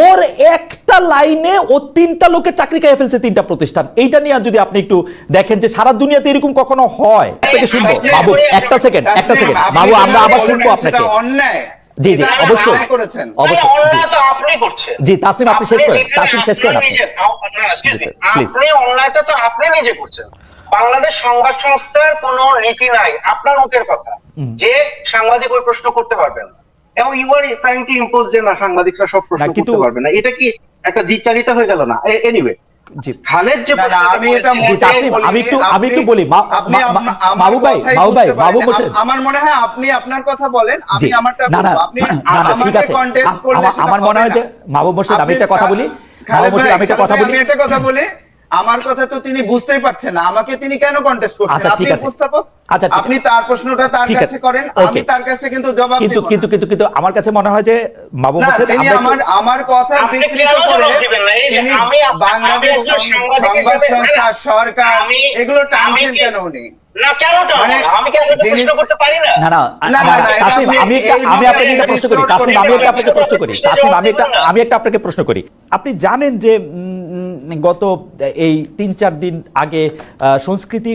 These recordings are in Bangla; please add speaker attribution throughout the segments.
Speaker 1: ওর একটা লাইনে ও তিনটা লোকের চাকরি খেয়ে ফেলছে তিনটা প্রতিষ্ঠান। এইটা নিয়ে যদি আপনি একটু দেখেন যে সারা দুনিয়াতে এরকম কখনো হয়? শুনব। বাবু একটা সেকেন্ড একটা সেকেন্ড বাবু আমরা আবার শুনব আপনাকে। জি জি অবশ্যই। অবশ্যই। জি।
Speaker 2: আপনি করছেন।
Speaker 1: তাসলিম, আপনি শেষ করেন। তাসলিম, শেষ করেন
Speaker 2: আপনি। তো আপনি নিজে করছেন। বাংলাদেশ সংবাদ সংস্থার কোন রীতি নাই। আপনার মুখের কথা। যে সাংবাদিক ওই প্রশ্ন করতে পারবেন না। এবং you are trying to impose যে না সাংবাদিকরা সব প্রশ্ন করতে পারবে না এটা কি একটা দ্বিচারিতা হয়ে গেল না এনিওয়ে খালেদ যে
Speaker 3: আমি এটা।
Speaker 1: আমি একটু- আমি একটু বলি।
Speaker 3: আপনি আমার
Speaker 1: বাবু ভাই, বাবু ভাই, বাবু
Speaker 3: পারেন। আমার মনে হয় আপনি আপনার কথা বলেন আমি আমারটা। আপনি আমাকে করলে
Speaker 1: আমার- মনে হয় যে। মাহবুব মোর্শেদ আমি একটা কথা বলি
Speaker 3: খালেদ
Speaker 1: মাহবুব মোর্শেদ আমি একটা কথা বলি
Speaker 3: আমি একটা কথা বলি আমার কথা তো তিনি বুঝতেই পারছেন না। আমাকে তিনি কেন কন্টেস্ট করছেন?
Speaker 1: আচ্ছা,
Speaker 3: আপনি। উপস্থাপক?
Speaker 1: আচ্ছা,
Speaker 3: আপনি তার প্রশ্নটা তার কাছে করেন আমি তার কাছে কিন্তু জবাব
Speaker 1: কিন্তু কিন্তু কিন্তু কিন্তু আমার কাছে মনে হয় যে মাহবুব
Speaker 3: না
Speaker 1: মোর্শেদ
Speaker 3: তিনি
Speaker 1: আমার
Speaker 3: আমার কথা বিকৃত করে তিনি
Speaker 2: আমি
Speaker 3: বাংলাদেশ সংবাদ সংস্থা সরকার এগুলো টানছেন কেন উনি? মানে আপনি
Speaker 1: একটা- আপনাকে প্রশ্ন করি।
Speaker 3: distort
Speaker 1: তাসলিম আমি একটা প্রশ্ন করি।
Speaker 2: করতে
Speaker 1: আমি একটা
Speaker 2: করতে
Speaker 1: আমি একটা আপনাকে প্রশ্ন করি। আপনি জানেন যে গত, এই তিন চার দিন আগে সংস্কৃতি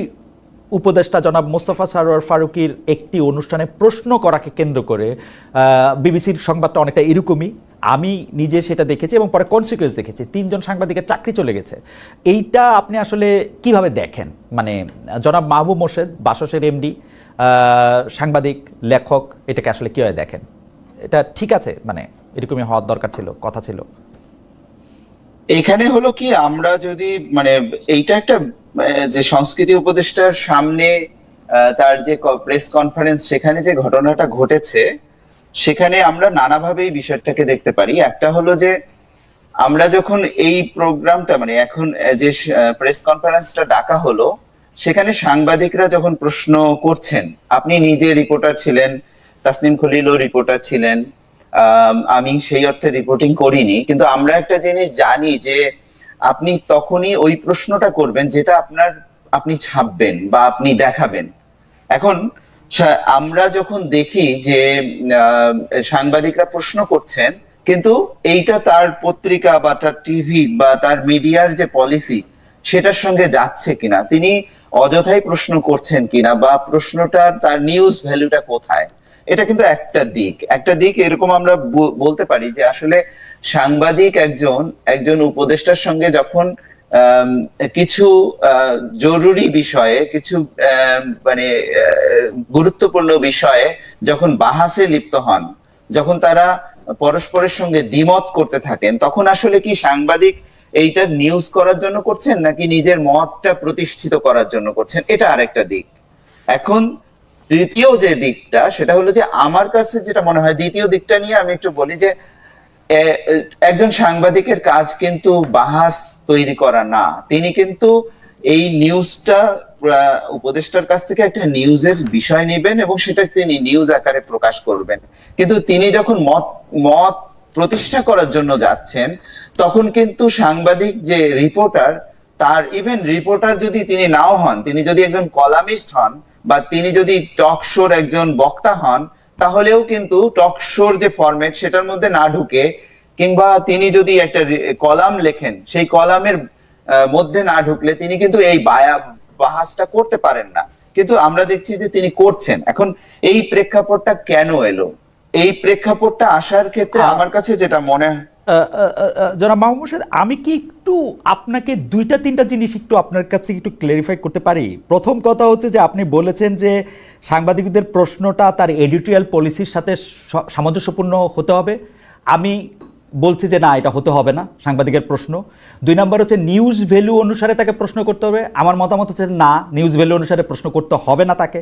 Speaker 1: উপদেষ্টা জনাব মোস্তফা সারোয়ার ফারুকির একটি অনুষ্ঠানে প্রশ্ন করাকে কেন্দ্র করে বিবিসির সংবাদটা অনেকটা এরকমই। আমি নিজে সেটা দেখেছি এবং পরে কনসিকুয়েন্স দেখেছি। তিনজন সাংবাদিকের চাকরি চলে গেছে। এইটা আপনি আসলে কীভাবে দেখেন? মানে জনাব মাহবুব মোর্শেদ, বাসসের এমডি সাংবাদিক, লেখক, এটাকে আসলে কীভাবে দেখেন? এটা ঠিক আছে? মানে এরকমই হওয়ার দরকার ছিল, কথা ছিল।
Speaker 3: এখানে হলো কি, আমরা যদি মানে এইটা একটা যে সংস্কৃতি উপদেষ্টার সামনে তার যে প্রেস কনফারেন্স সেখানে যে ঘটনাটা ঘটেছে, সেখানে আমরা নানাভাবেই বিষয়টাকে দেখতে পারি। একটা হলো যে, আমরা যখন এই প্রোগ্রামটা মানে এখন যে প্রেস কনফারেন্সটা ডাকা হলো, সেখানে সাংবাদিকরা যখন প্রশ্ন করছেন, আপনি নিজে রিপোর্টার ছিলেন, তাসনিম খলিলও রিপোর্টার ছিলেন আম, সেই অর্থে রিপোর্টিং করিনি কিন্তু আমরা একটা জিনিস জানি যে আপনি তখনই ওই প্রশ্নটা করবেন যেটা আপনার আপনি ছাপবেন বা আপনি দেখাবেন। এখন আমরা যখন দেখি যে সাংবাদিকরা প্রশ্ন করছেন কিন্তু এইটা তার পত্রিকা বা তার টিভি বা তার মিডিয়ার যে পলিসি সেটার সঙ্গে যাচ্ছে কিনা তিনি অযথাই প্রশ্ন করছেন কিনা বা প্রশ্নটার তার নিউজ ভ্যালুটা কোথায়? এটা কিন্তু একটা দিক। একটা দিক এরকম আমরা বলতে পারি যে আসলে সাংবাদিক একজন একজন উপদেষ্টার সঙ্গে যখন কিছু জরুরি বিষয়ে, কিছু মানে গুরুত্বপূর্ণ বিষয়ে যখন বাহাসে লিপ্ত হন, যখন তারা পরস্পরের সঙ্গে দ্বিমত করতে থাকেন, তখন আসলে কি সাংবাদিক এইটা নিউজ করার জন্য করছেন নাকি নিজের মতটা প্রতিষ্ঠিত করার জন্য করছেন? এটা আরেকটা দিক। এখন তৃতীয় যে দিকটা, সেটা হলো যে আমার কাছে যেটা মনে হয় দ্বিতীয় দিকটা নিয়ে আমি একটু বলি যে একজন সাংবাদিকের কাজ কিন্তু বাহাস তৈরি করা না। তিনি কিন্তু এই নিউজটা উপদেষ্টার কাছ থেকে একটা নিউজের বিষয় নেবেন এবং সেটা তিনি নিউজ আকারে প্রকাশ করবেন। কিন্তু তিনি যখন মত মত প্রতিষ্ঠা করার জন্য যাচ্ছেন, তখন কিন্তু সাংবাদিক যে রিপোর্টার, তার, ইভেন রিপোর্টার যদি তিনি নাও হন, তিনি যদি একজন কলামিস্ট হন বা তিনি যদি টক শোর একজন বক্তা হন তাহলেও কিন্তু টক শোর যে ফরম্যাট সেটার মধ্যে না ঢুকে কিংবা তিনি যদি একটা কলাম লেখেন সেই কলামের মধ্যে না ঢুকলে তিনি কিন্তু এই বায়া বাহাসটা করতে পারেন না। কিন্তু আমরা দেখছি যে তিনি করছেন। এখন এই প্রেক্ষাপটটা কেন এলো? এই প্রেক্ষাপটটা আসার ক্ষেত্রে আমার কাছে যেটা মনে হয়
Speaker 1: জনাব মাহমুদ মোর্শেদ, আমি কি একটু আপনাকে দুইটা তিনটা জিনিস একটু আপনার কাছ থেকে একটু ক্লেরিফাই করতে পারি? প্রথম কথা হচ্ছে যে আপনি বলেছেন যে সাংবাদিকদের প্রশ্নটা তার এডিটোরিয়াল পলিসির সাথে সামঞ্জস্যপূর্ণ হতে হবে। আমি বলছি যে না এটা হতে হবে না সাংবাদিকের প্রশ্ন। দুই নম্বর হচ্ছে নিউজ ভ্যালু অনুসারে তাকে প্রশ্ন করতে হবে। আমার মতামত হচ্ছে না নিউজ ভ্যালু অনুসারে প্রশ্ন করতে হবে না তাকে।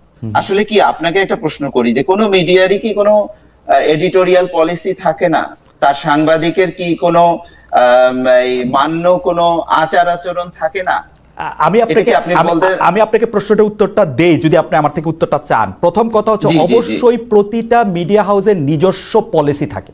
Speaker 3: আসলে কি আপনাকে একটা প্রশ্ন করি যে কোনো মিডিয়ারই কি কোনো এডিটোরিয়াল পলিসি থাকে না? তার সাংবাদিকের কি কোনো মান্য কোনো আচার আচরণ থাকে না?
Speaker 1: আমি আপনাকে আমি- আপনাকে প্রশ্নটার উত্তরটা দেই যদি আপনি আমার থেকে উত্তরটা চান। প্রথম কথা হচ্ছে। অবশ্যই প্রতিটা মিডিয়া হাউসের নিজস্ব পলিসি থাকে।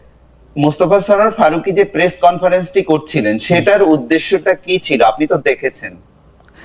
Speaker 3: মোস্তফা সরার ফারুকি যে প্রেস কনফারেন্সটি করছিলেন সেটার উদ্দেশ্যটা কি ছিল? আপনি তো দেখেছেন।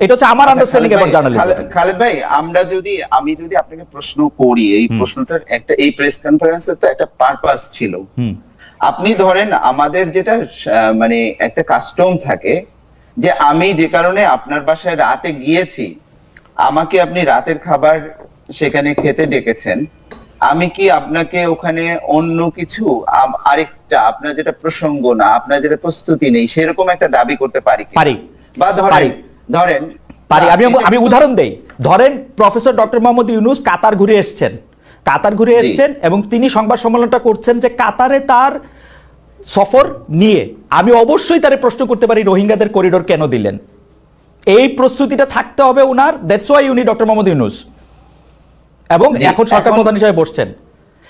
Speaker 1: এটা হচ্ছে আমার আন্ডারস্ট্যান্ডিং এবার জার্নালিজম
Speaker 3: খালেদ- ভাই আমরা যদি আমি যদি আপনাকে প্রশ্ন করি এই প্রশ্নটার একটা এই প্রেস কনফারেন্সের তো একটা পারপাস ছিল। আপনি ধরেন আমাদের যেটা মানে একটা কাস্টম থাকে যে আমি যে কারণে আপনার বাসায় রাতে গিয়েছি আমাকে আপনি রাতের খাবার সেখানে খেতে ডেকেছেন আমি কি আপনাকে ওখানে অন্য কিছু আরেকটা আপনার যেটা প্রসঙ্গ না আপনার যেটা প্রস্তুতি নেই সেরকম একটা দাবি করতে পারি
Speaker 1: পারি।
Speaker 3: বা ধরেন। ধরেন
Speaker 1: পারি আমি আমি উদাহরণ দেই। ধরেন professor doctor Mohammad Yunus Qatar ঘুরে এসেছেন। কাতার ঘুরে। এসেছেন এবং তিনি সংবাদ সম্মেলনটা করছেন যে কাতারে তার সফর নিয়ে। আমি অবশ্যই তারে প্রশ্ন করতে পারি রোহিঙ্গাদের করিডোর কেন দিলেন? এই প্রস্তুতিটা থাকতে হবে ওনার দ্যাটস ওয়াই উনি ডক্টর মোহাম্মদ ইউনুস। এবং এখন সরকার প্রধান হিসেবে বসছেন।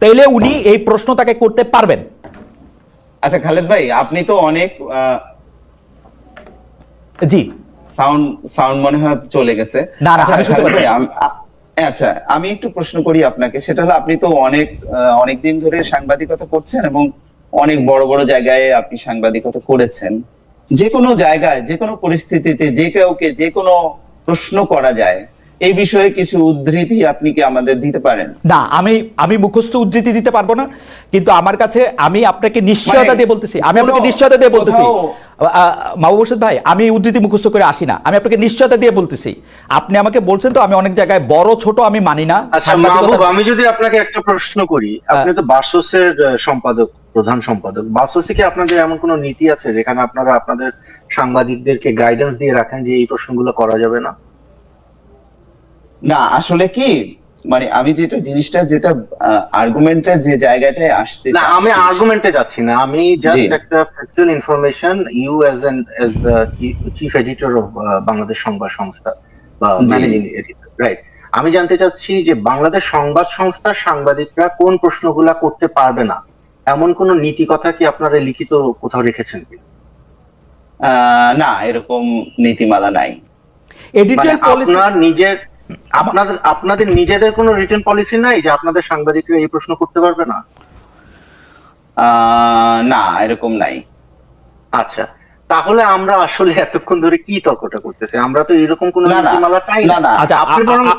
Speaker 1: তাহলে উনি এই প্রশ্ন তাকে করতে পারবেন।
Speaker 3: আচ্ছা খালেদ ভাই আপনি তো অনেক
Speaker 1: জি।
Speaker 3: সাউন্ড সাউন্ড মনে হয় চলে গেছে।
Speaker 1: না, না,
Speaker 3: আচ্ছা,
Speaker 1: আমি
Speaker 3: আচ্ছা আমি একটু প্রশ্ন করি আপনাকে। সেটা হলো আপনি তো অনেক অনেক দিন ধরে সাংবাদিকতা করছেন এবং অনেক বড় বড় জায়গায় আপনি সাংবাদিকতা করেছেন। যে কোনো জায়গায় যে কোনো পরিস্থিতিতে যে কাউকে যে কোনো প্রশ্ন করা যায় এই বিষয়ে কিছু উদ্ধৃতি আপনি কি আমাদের দিতে পারেন?
Speaker 1: না আমি আমি মুখস্থ উদ্ধৃতি দিতে পারব না কিন্তু আমার কাছে আমি আপনাকে নিশ্চয়তা
Speaker 3: মানে
Speaker 1: দিয়ে বলতেছি আমি আপনাকে নিশ্চয়তা দিয়ে বলতেছি।
Speaker 3: কোথাও-
Speaker 1: ভাই আমি উদ্ধৃতি মুখস্থ করে আসি না আমি আপনাকে নিশ্চয়তা দিয়ে বলতেছি। আপনি আমাকে বলছেন তো আমি অনেক জায়গায় বড় ছোট আমি মানি না
Speaker 4: আচ্ছা মাহবুব আমি যদি আপনাকে একটা প্রশ্ন করি আপনি তো বাসসের সম্পাদক প্রধান সম্পাদক বাসসে কি আপনাদের এমন কোনো নীতি আছে যেখানে আপনারা আপনাদের সাংবাদিকদেরকে গাইডেন্স দিয়ে রাখেন যে এই প্রশ্নগুলো করা যাবে না?
Speaker 3: না আসলে কি? মানে আমি যেটা জিনিসটা যেটা আর্গুমেন্টের যে জায়গাটায় আসতে
Speaker 4: না আমি আর্গুমেন্টে যাচ্ছি না। আমি জাস্ট একটা factual information you as an as the chief editor of Bangladesh Sangbad Sangstha বা ম্যানেজিং এডিটর রাইট আমি জানতে চাচ্ছি যে বাংলাদেশ সংবাদ সংস্থার সাংবাদিকরা কোন প্রশ্নগুলা করতে পারবে না? এমন কোন নীতি কথা কি আপনারা লিখিত কোথাও রেখেছেন কি
Speaker 3: আহ, না এরকম নীতিমালা নাই।
Speaker 4: মানে
Speaker 1: এডিটোরিয়াল পলিসি
Speaker 4: আপনার নিজের আপনাদের আপনাদের নিজেদের কোনো রিটার্ন পলিসি নাই যে আপনাদের সাংবাদিকরা এই প্রশ্ন করতে পারবে না?
Speaker 3: আহ, না এরকম নাই।
Speaker 4: আচ্ছা তাহলে আমরা আসলে এতক্ষণ ধরে কি তর্কটা করতেছি? আমরা তো এরকম কোনো
Speaker 3: না, না,
Speaker 4: নীতিমালা চাই
Speaker 3: না, না।
Speaker 1: আচ্ছা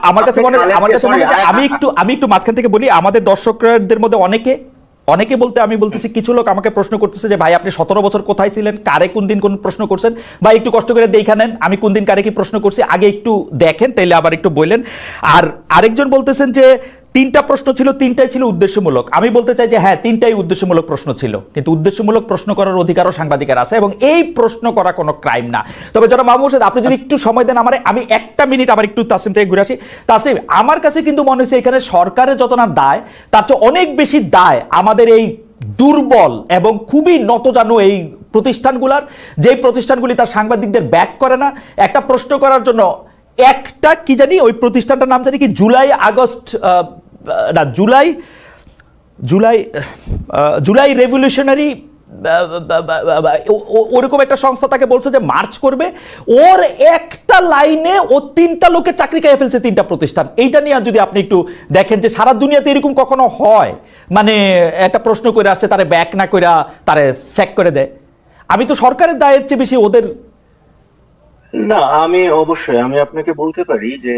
Speaker 1: আমার কাছে মনে আমার কাছে মনে আমি একটু আমি একটু মাঝখান থেকে বলি আমাদের দর্শকদের মধ্যে অনেকে অনেকে বলতে, আমি বলতেছি, কিছু লোক আমাকে প্রশ্ন করতেছে যে, ভাই, আপনি সতেরো বছর কোথায় ছিলেন? কারে কোন দিন কোন প্রশ্ন করছেন? ভাই, একটু কষ্ট করে দেখা নেন, আমি কোন দিন কারে কি প্রশ্ন করছি, আগে একটু দেখেন, তাইলে আবার একটু বললেন আর আরেকজন বলতেছেন যে তিনটা প্রশ্ন ছিল, তিনটাই ছিল উদ্দেশ্যমূলক। আমি বলতে চাই যে হ্যাঁ তিনটাই উদ্দেশ্যমূলক প্রশ্ন ছিল। কিন্তু উদ্দেশ্যমূলক প্রশ্ন করার অধিকারও সাংবাদিকের আছে এবং এই প্রশ্ন করা কোনো ক্রাইম না। তবে যারা মাহমুদ আপনি যদি একটু সময় দেন আমার, আমি একটা মিনিট আবার একটু তাসিম থেকে ঘুরে আসি। তাসিম, আমার কাছে কিন্তু মনে হচ্ছে এখানে সরকারের যত না দায়, তার চেয়ে অনেক বেশি দায় আমাদের এই দুর্বল এবং খুবই নতজানু এই প্রতিষ্ঠানগুলার। যে প্রতিষ্ঠানগুলি তার সাংবাদিকদের ব্যাক করে না, একটা প্রশ্ন করার জন্য একটা কি জানি, ওই প্রতিষ্ঠানটার নাম জানি কি, জুলাই, আগস্ট না, জুলাই জুলাই জুলাই রেভলিউশনারি ওরকম একটা সংস্থা তাকে বলছে যে মার্চ করবে। ওর একটা লাইনে ও তিনটা লোকের চাকরি খেয়ে ফেলছে তিনটা প্রতিষ্ঠান। এইটা নিয়ে যদি আপনি একটু দেখেন যে সারা দুনিয়াতে এরকম কখনো হয়? মানে একটা প্রশ্ন করে আসছে, তারে ব্যাক না করে তারে স্যাক করে দেয়। আমি তো সরকারের দায়ের চেয়ে বেশি ওদের
Speaker 4: না আমি অবশ্যই আমি আপনাকে বলতে পারি যে